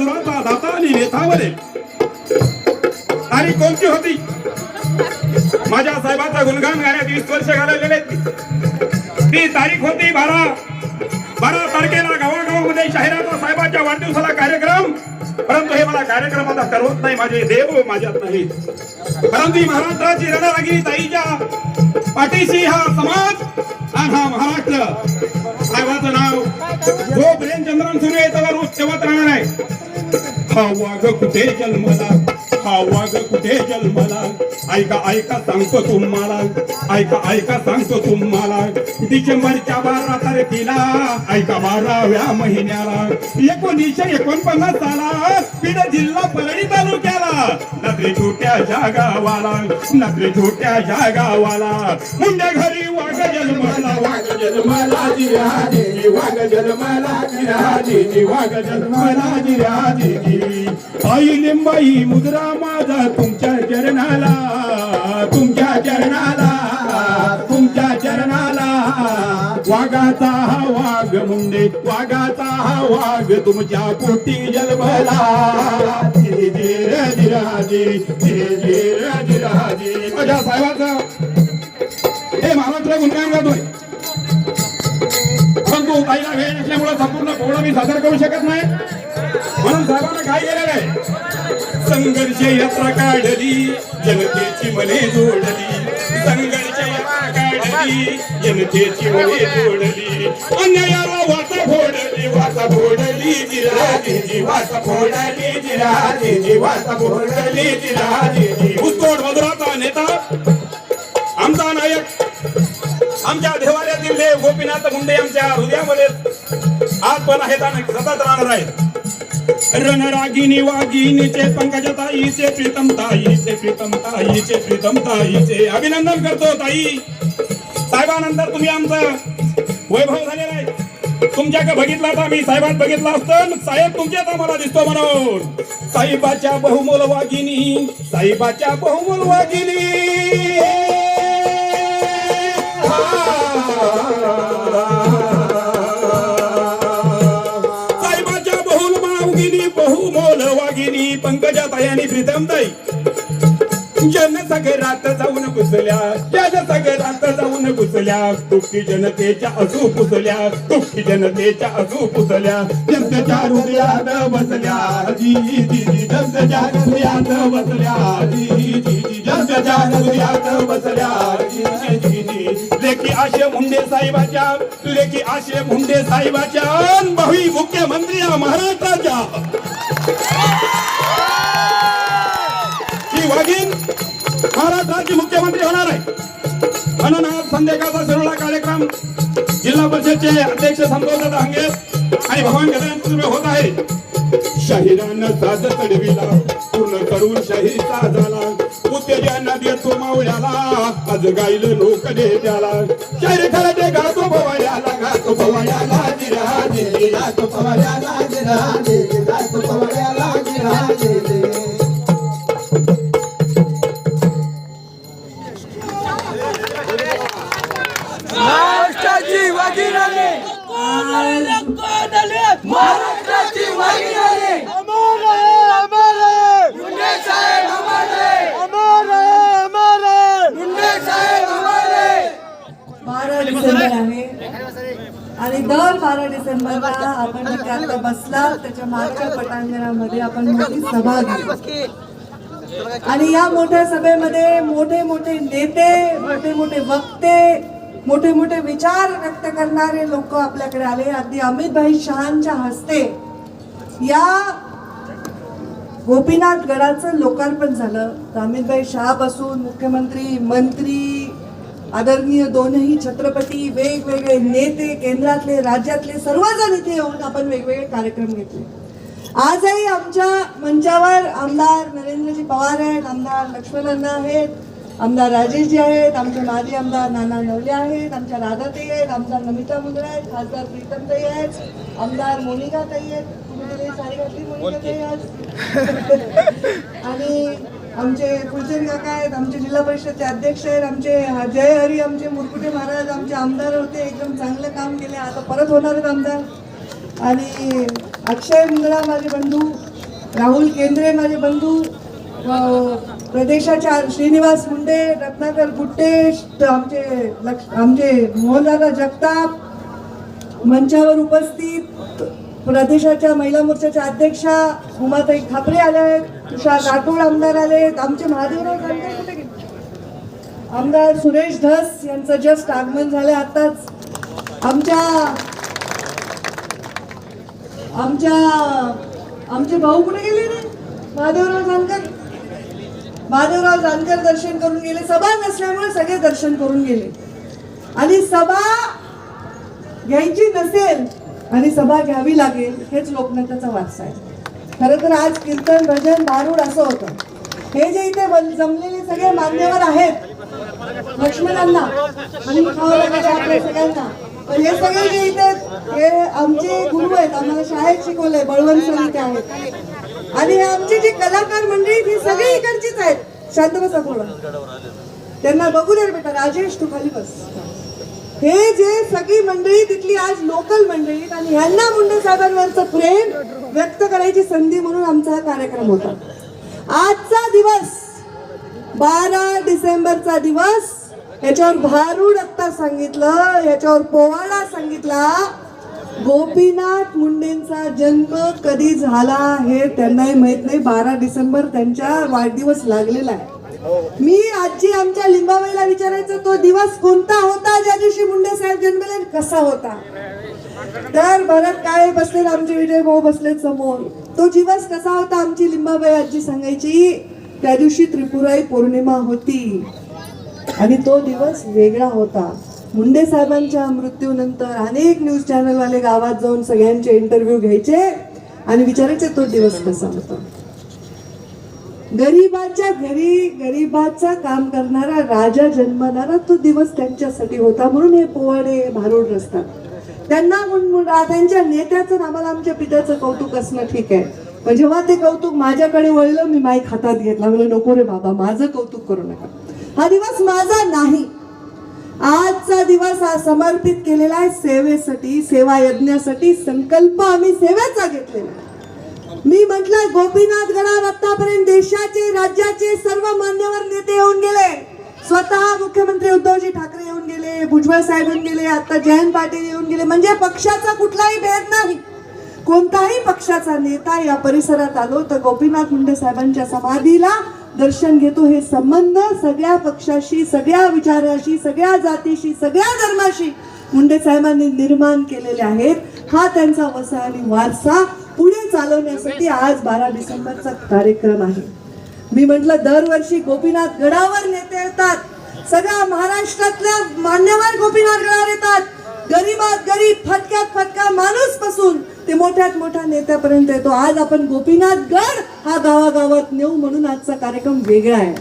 मजुराचा दाता आणि नेतावरे तारीख कोणती होती? माझ्या साहेबाचा गुणगान गाण्यात वीस वर्ष घालवलेले ती तारीख होती बारा. बारा तारखेला गावागावामध्ये जाहिरात साहेबाच्या वाढदिवसाला कार्यक्रम. परंतु हे मला कार्यक्रम आता करवत नाही माझे देव माझ्यात नाही परंतु ही महाराष्ट्राची रणरागिरी ताईच्या पाठीशी हा समाज आणि हा महाराष्ट्र. हा वाघ कुठे जन्मला? हा वाघ कुठे जन्मला? ऐका ऐका सांगतो तुम्हाला. ऐका ऐका सांगतो तुम्हाला. डिसेंबरच्या बारा तारखेला? ऐका बाराव्या महिन्याला. एकोणीसशे एकोणपन्नास साला बीड जिल्हा परळी तालुक्याला. नगरी छोट्या गावाला नगरी छोट्या गावाला. मुंड्या घरी जन्मला वाघ जन्मला जिराजी वाघ जन्मला जिराजी वाघ जन्मला जिराजी आई लिंबाई मुद्रा माझा तुमच्या चरणाला. तुमच्या चरणाला. तुमच्या चरणाला वाघाचा हा वाघ मुंडे वाघाचा हा वाघ तुमच्या पोटी जन्मला धीरे धीरे धीरे धीरे धीरे धीरे माझ्या साहेबाचं गुणगान गातोय परंतु ताईला वेळ नसल्यामुळे संपूर्ण पोळा मी सादर करू शकत नाही. म्हणून साहेबांना काय केलेलं आहे संघर्ष यात्रा काढली जनतेची मने जोडली. संघर्ष यात्रा काढली जनतेची मने जोडली. अन्यायाला वाचा फोडली वाचा फोडली जिराजी वाचा फोडली जिराजी वाचा फोडली जिराजी ऊसतोड मधुराचा नेता आमच्या देवालयातील देव गोपीनाथ मुंडे आमच्या हृदयामध्ये आज पण आहेत आणि सतत राहणार आहेत. रणरागिनी वागिनीचे पंकजा ताईचे प्रीतम ताईचे प्रीतम ताईचे प्रीतम ताईचे. अभिनंदन करतो ताई. साहेबानंतर तुम्ही आमचा वैभव झालेला आहे. तुमच्याकडे बघितला तर मी साहेबात बघितला असतं साहेब तुमच्यात आम्हाला दिसतो म्हणून. साहेबाच्या बहुमोल वागिनी साहेबाच्या बहुमोल वागिनी साहेबाच्या बहुल मावगिनी बहुमोल वागिनी पंकजा ताई प्रीतम ताई. जनसगरात जाऊन घुसल्या जन सगरात जाऊन घुसल्या दुःखी जनतेच्या असू पुसल्या दुःखी जनतेच्या असू पुसल्या जनतेच्या हृदयात बसल्या जी जी जी जनतेच्या हृदयात बसल्या जी जी जी जनतेच्या हृदयात बसल्या जी जी. आशे मुंडे साहेबाच्या लेखी आशे मुंडे साहेबाच्या भावी मुख्यमंत्री महाराष्ट्राच्या. ही वाघीण महाराष्ट्राचे मुख्यमंत्री होणार आहे. म्हणून आज संध्याकाळचा सरोळा कार्यक्रम जिल्हा परिषदचे अध्यक्ष संतोष दांगे आणि भगवान गजानन होत आहे. शाहिरानं साज चढविला पूर्ण करून शाहीचा झाला देतो मावळ्याला. आज गाईल लोक दे त्याला शाहीर दे गातो भवायाला गातो भवायाला जिरा जिरी गातो भवायाला जिरा. आणि दर बारा डिसेंबरला आपण जिथे बसला त्याच्या मागच्या पटांगणामध्ये आपण मोठी सभा घेऊ. आणि या मोठ्या सभेमध्ये मोठे मोठे नेते मोठे मोठे वक्ते मोठे मोठे विचार व्यक्त करणारे लोक आपल्याकडे आले. अगदी अमितभाई शहांच्या हस्ते या गोपीनाथ गडाचं लोकार्पण झालं. तर अमितभाई शहापासून मुख्यमंत्री मंत्री आदरणीय दोनही छत्रपती वेगवेगळे नेते केंद्रातले राज्यातले सर्वजण इथे येऊन आपण वेगवेगळे कार्यक्रम घेतले. आजही आमच्या मंचावर आमदार नरेंद्रजी पवार आहेत आमदार लक्ष्मणअण्णा आहेत आमदार राजेशजी आहेत आमचे माजी आमदार नाना नवले आहेत आमच्या राधाताई आहेत आमदार नमिता मुंद्रा आहेत खासदार प्रीतमताई आहेत आमदार मोनिकाताई आहेत. घातली मोनिकाताई आणि आमचे फुलचंद काका आहेत आमचे जिल्हा परिषदचे अध्यक्ष आहेत आमचे जय हरी आमचे मुरकुटे महाराज आमचे आमदार होते एकदम चांगलं काम केले. आता परत होणार आहेत आमदार. आणि अक्षय मुंगळा माझे बंधू राहुल केंद्रे माझे बंधू प्रदेशाच्या श्रीनिवास मुंडे रत्नाकर गुट्टे आमचे लक्ष आमचे मोहनदादा जगताप मंचावर उपस्थित प्रदेशाच्या महिला मोर्चाच्या अध्यक्षा उमाताई ठाकरे आल्या आहेत. तुषार राठोड आमदार आले आहेत. आमचे महादेवराव जानकर आमदार सुरेश धस यांचं जस्ट आगमन झालं आताच. आमच्या आमच्या आमचे भाऊ कुठे गेले ना महादेवराव जानकर? महादेवराव जानकर दर्शन करून गेले. सभा नसल्यामुळे सगळे दर्शन करून गेले. आणि सभा घ्यायची नसेल आणि सभा घ्यावी लागेल हेच लोकनेत्याचा वारसा आहे. खरं तर आज कीर्तन भजन भारूड असं होतं. हे जे इथे जमलेले सगळे मान्यवर आहेत लक्ष्मणांना आणि सगळ्यांना. हे सगळे जे इथे आहेत, हे आमचे गुरु आहेत आम्हाला शाळेत शिकवलंय बळवंत सर इथे आहेत. आणि हे आमची जी कलाकार मंडळी ही सगळी इकडचीच आहेत. शांत बसा थोडं. त्यांना बघू दे बेटा राजेश तू खाली बस. हे जे सगळी मंडळी तिथली आज लोकल मंडळी आणि ह्यांना मुंडे साहेबांवरचं प्रेम व्यक्त करायची संधी म्हणून आमचा हा कार्यक्रम होता. आजचा दिवस बारा डिसेंबरचा दिवस याच्यावर भारूड आत्ता सांगितलं याच्यावर पोवाडा सांगितला गोपीनाथ मुंडेंचा जन्म कधी झाला हे त्यांनाही माहीत नाही. बारा डिसेंबर त्यांच्या वाढदिवस लागलेला आहे. मी आजी आमच्या लिंबाबाईला विचारायचं तो दिवस कोणता होता? ज्या दिवशी मुंडे साहेब जन्मले कसा होता? तर भरत काय बसले आमचे विजय भाऊ बसले समोर. तो दिवस कसा होता? आमची लिंबाबाई आजी सांगायची त्या दिवशी त्रिपुराई पौर्णिमा होती आणि तो दिवस वेगळा होता. मुंडे साहेबांच्या मृत्यूनंतर अनेक न्यूज चॅनलवाले गावात जाऊन सगळ्यांचे इंटरव्ह्यू घ्यायचे आणि विचारायचे तो दिवस कसा होता? गरीबाच्या घरी गरीबाचा काम करणारा राजा जन्मणारा तो दिवस त्यांच्यासाठी होता. म्हणून हे पोवाडे भारूड रचतात. त्यांना त्यांच्या नेत्याचं आम्हाला आमच्या पित्याचं कौतुक असणं ठीक आहे. पण जेव्हा ते कौतुक माझ्याकडे वळलं मी माईक हातात घेतला. म्हणलं नको रे बाबा माझं कौतुक करू नका. हा दिवस माझा नाही. आजचा दिवस हा समर्पित केलेला आहे सेवेसाठी सेवा यज्ञासाठी. संकल्प आम्ही सेवेचा घेतलेला आहे. मी म्हटलं गोपीनाथ गडावर आतापर्यंत देशाचे राज्याचे सर्व मान्यवर नेते येऊन गेले. स्वतः मुख्यमंत्री उद्धवजी ठाकरे येऊन गेले भुजबळ साहेब येऊन गेले आता जयंत पाटील येऊन गेले. म्हणजे पक्षाचा कुठलाही भेद नाही. कोणताही पक्षाचा नेता या परिसरात आलो तर गोपीनाथ मुंडे साहेबांच्या समाधीला दर्शन घेतो. हे संबंध सगळ्या पक्षाशी सगळ्या विचाराशी सगळ्या जातीशी सगळ्या धर्माशी मुंडे साहेबांनी निर्माण केलेले आहेत. हा त्यांचा वसा आणि वारसा पुढे चालवण्यासाठी आज बारा डिसेंबरचा कार्यक्रम आहे. मी म्हटलं दरवर्षी गोपीनाथ गडावर नेते येतात. सगळ्या महाराष्ट्रातल्या मान्यवर गोपीनाथ गडावर येतात. गरीबात गरीब फटक्यात फटका माणूसपासून ते मोठ्यात मोठ्या नेत्यापर्यंत येतो. आज आपण गोपीनाथ गड हा गावागावात नेऊ म्हणून आजचा कार्यक्रम वेगळा आहे.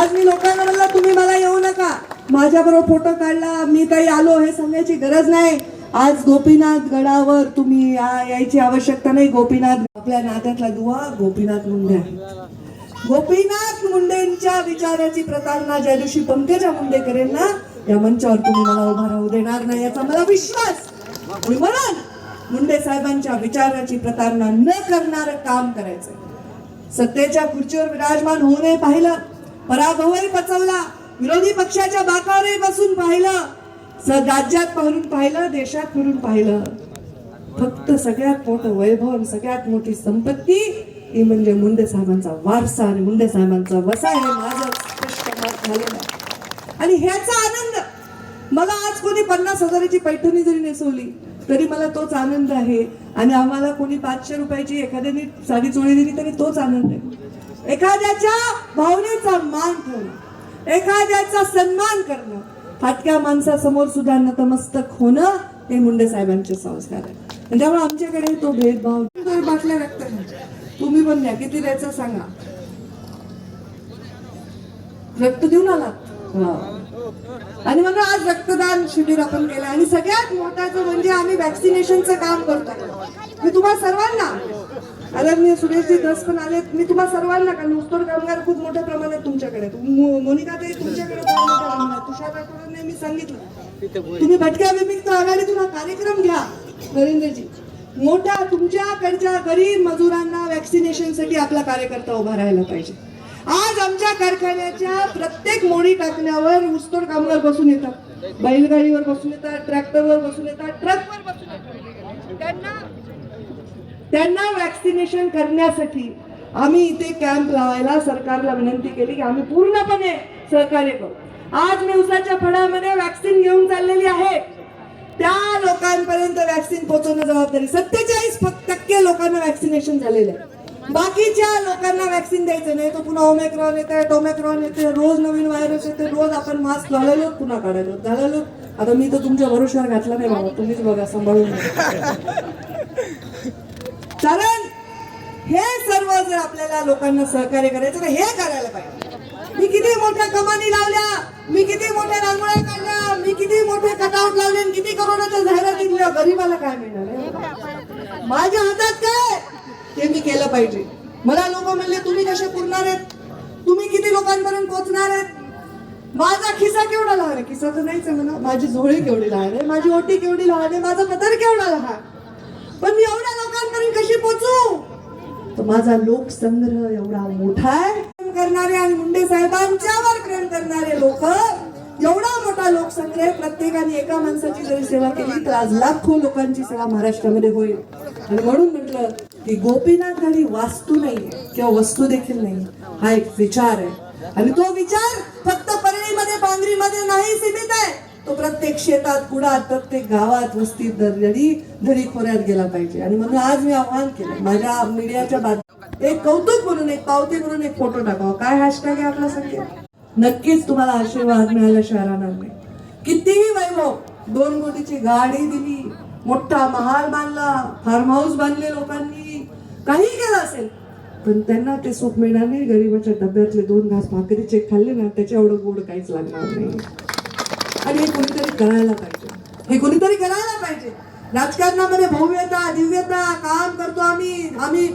आज मी लोकांना म्हणलं तुम्ही मला येऊ नका. माझ्याबरोबर फोटो काढला मी काही आलो हे सांगायची गरज नाही. आज गोपीनाथ गडावर तुम्ही या- यायची आवश्यकता नाही. गोपीनाथ आपल्या नात्यातला दुवा गोपीनाथ मुंडे आहे गोपीनाथ मुंडेंच्या विचाराची प्रतारणा ज्या दिवशी पंकजा मुंडे करेल ना या मंचावर तुम्ही मला उभा राहू देणार नाही याचा मला विश्वास. आणि म्हणून मुंडे साहेबांच्या विचाराची प्रतारणा न करणारं काम करायचं सत्तेच्या खुर्चीवर विराजमान होऊनही पाहिलं. पराभवही पचवला. विरोधी पक्षाच्या बाकावरही बसून पाहिलं. राज्यात पाहून पाहिलं देशात फिरून पाहिलं फक्त सगळ्यात मोठं वैभव आणि सगळ्यात मोठी संपत्ती ही म्हणजे मुंडे साहेबांचा वारसा आणि मुंडे साहेबांचा वसा हे माझं स्पष्ट मत झालेलं आहे. आणि ह्याचा आनंद मला आज कोणी पन्नास हजाराची पैठणी जरी नेसवली तरी मला तोच आनंद आहे. आणि आम्हाला कोणी पाचशे रुपयाची एखाद्याने साडी चोळी दिली तरी तोच आनंद आहे. एखाद्याच्या भावनेचा मान ठेवणं एखाद्याचा सन्मान करणं फाटक्या माणसासमोर सुद्धा नतमस्तक होणं हे मुंडे साहेबांचे संस्कार आहे त्यामुळे आमच्याकडे तो भेदभाव बाटल्या रक्त तुम्ही पण द्या किती द्यायचं सांगा. रक्त देऊन आलात? आणि मग आज रक्तदान शिबिर आपण केलं. आणि सगळ्यात मोठाचं म्हणजे आम्ही व्हॅक्सिनेशनचं काम करतो मी तुम्हाला सर्वांना आदरणीय सुरेशजी दस पण आलेत मी तुम्हा सर्वांना कारण ऊसतोड कामगार खूप मोठ्या प्रमाणात तुमच्याकडे मोनिका ताई तुमच्याकडे तुषार राठोडांनी मी सांगितलं. तुम्ही भटक्या विमुक्त आघाडीतून हा कार्यक्रम घ्या नरेंद्रजी. मोठ्या तुमच्याकडच्या गरीब मजुरांना व्हॅक्सिनेशनसाठी आपला कार्यकर्ता उभा राहायला पाहिजे. आज आमच्या कारखान्याच्या प्रत्येक मोडी टाकण्यावर ऊसतोड कामगार बसून येतात. बैलगाडीवर बसून येतात ट्रॅक्टरवर बसून येतात ट्रकवर बसून येतात. त्यांना त्यांना वॅक्सिनेशन करण्यासाठी आम्ही इथे कॅम्प लावायला सरकारला विनंती केली की आम्ही पूर्णपणे सहकार्य करू. आज मी उसाच्या फळामध्ये वॅक्सिन घेऊन चाललेली आहे. त्या लोकांपर्यंत वॅक्सिन पोहोचवणं जबाबदारी सत्तेचाळीस टक्के लोकांना वॅक्सिनेशन झालेलं आहे. बाकीच्या लोकांना वॅक्सिन द्यायचं नाही. तो पुन्हा ओमेक्रॉन येते टोमेक्रॉन येते रोज नवीन व्हायरस येते रोज आपण मास्क घालायलो पुन्हा काढायलो घालायलो. आता मी तर तुमच्या भरोश्यावर घातला नाही बाबा. तुम्हीच बघा सांभाळून कारण हे सर्व जर आपल्याला लोकांना सहकार्य करायचं तर हे करायला पाहिजे. मी किती मोठ्या कमानी लावल्या मी किती मोठ्या रांगोळ्या काढल्या मी किती मोठे कटआउट लावले किती करोडाच्या जाहिराती दिल्या. गरीबाला काय मिळणार आहे? माझ्या हातात काय? ते मी केलं पाहिजे. मला लोक म्हणले तुम्ही कसे पुरणार आहेत? तुम्ही किती लोकांपर्यंत पोहोचणार आहेत? माझा खिसा केवढा लहान आहे? खिसा तर नाहीच आहे म्हणा. माझी झोळी केवढी लहान आहे? माझी ओटी केवढी लहान आहे? माझा पदर केवढा लहान? पण मी कशी पोहोचू तर माझा लोकसंग्रह एवढा मोठा आहे. प्रेम करणारे आणि मुंडे साहेबांच्यावर प्रेम करणारे लोक एवढा मोठा लोकसंग्रह प्रत्येकाने एका माणसाची जरी सेवा केली तर आज लाखो लोकांची सेवा महाराष्ट्रामध्ये होईल. आणि म्हणून म्हटलं की गोपीनाथ घरी वास्तू नाही किंवा वस्तू देखील नाही हा एक विचार आहे. आणि तो विचार फक्त परळीमध्ये पांगरीमध्ये नाही सीमित आहे. तो प्रत्येक शेतात कुडात प्रत्येक गावात वस्तीत दरदरी दरी खोऱ्यात गेला पाहिजे. आणि म्हणून आज मी आव्हान केलं माझ्या मीडियाच्या बाद एक कौतुक म्हणून एक पावती म्हणून एक फोटो टाकावा. काय हॅशटॅग आहे आपला संकेत? नक्कीच तुम्हाला आशीर्वाद मिळाला शहरांना कितीही वैभव दोन कोटीची गाडी दिली मोठा महाल बांधला फार्म हाऊस बांधले लोकांनी काही केलं असेल पण त्यांना ते सुख मिळणार नाही. गरीबाच्या डब्यातले दोन घास भाकरीचे खाल्ले ना त्याच्या एवढं गोड काहीच लागणार नाही. आणि हे कोणीतरी करायला पाहिजे. हे कोणीतरी करायला पाहिजे. राजकारणामध्ये भव्यता दिव्यता काम करतो आम्ही. आम्ही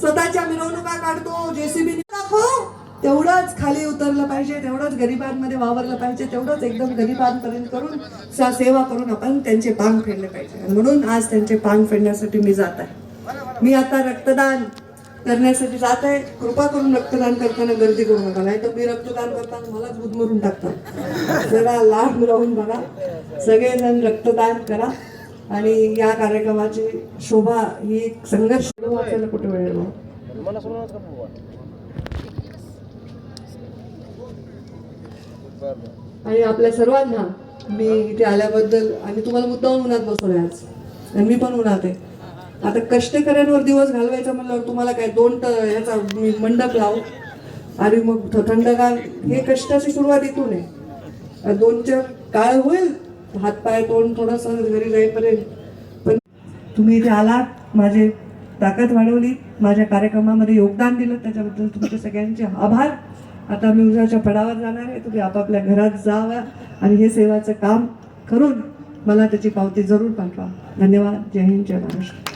स्वतःच्या मिरवणुका काढतो. जेसीबी दाखवू. तेवढंच खाली उतरलं पाहिजे तेवढंच गरिबांमध्ये वावरलं पाहिजे तेवढंच एकदम गरिबांपर्यंत करून सेवा करून आपण त्यांचे पांग फेडले पाहिजे. म्हणून आज त्यांचे पांग फेडण्यासाठी मी जात आहे. मी आता रक्तदान करण्यासाठी जात आहे. कृपा करून रक्तदान करताना गर्दी करू नका. नाही तर मी रक्तदान करताना मलाच गुदमरून टाकतात. जरा लांब राहून बघा. सगळेजण रक्तदान करा. आणि या कार्यक्रमाची शोभा ही एक संघर्ष. वाचायला कुठे वेळ. आणि आपल्या सर्वांना मी इथे आल्याबद्दल आणि तुम्हाला मुद्दाम उन्हात बसवलंय आज. आणि मी पण उन्हात आहे. आता कष्टकऱ्यांवर दिवस घालवायचा म्हणल्यावर तुम्हाला काय दोन याचा मी मंडप लावू? आणि मग थंडगार हे कष्टाची सुरुवात इथून आहे. दोन चार काळ होईल हातपाय तोंड थोडंसं घरी जाईपर्यंत. पण तुम्ही इथे आलात माझे ताकद वाढवली माझ्या कार्यक्रमामध्ये योगदान दिलं त्याच्याबद्दल तुमचे सगळ्यांचे आभार. आता मी उद्याच्या पडावर जाणार आहे तुम्ही आपापल्या घरात जावा आणि हे सेवाचं काम करून मला त्याची पावती जरूर पाठवा. धन्यवाद. जय हिंद जय महाराष्ट्र.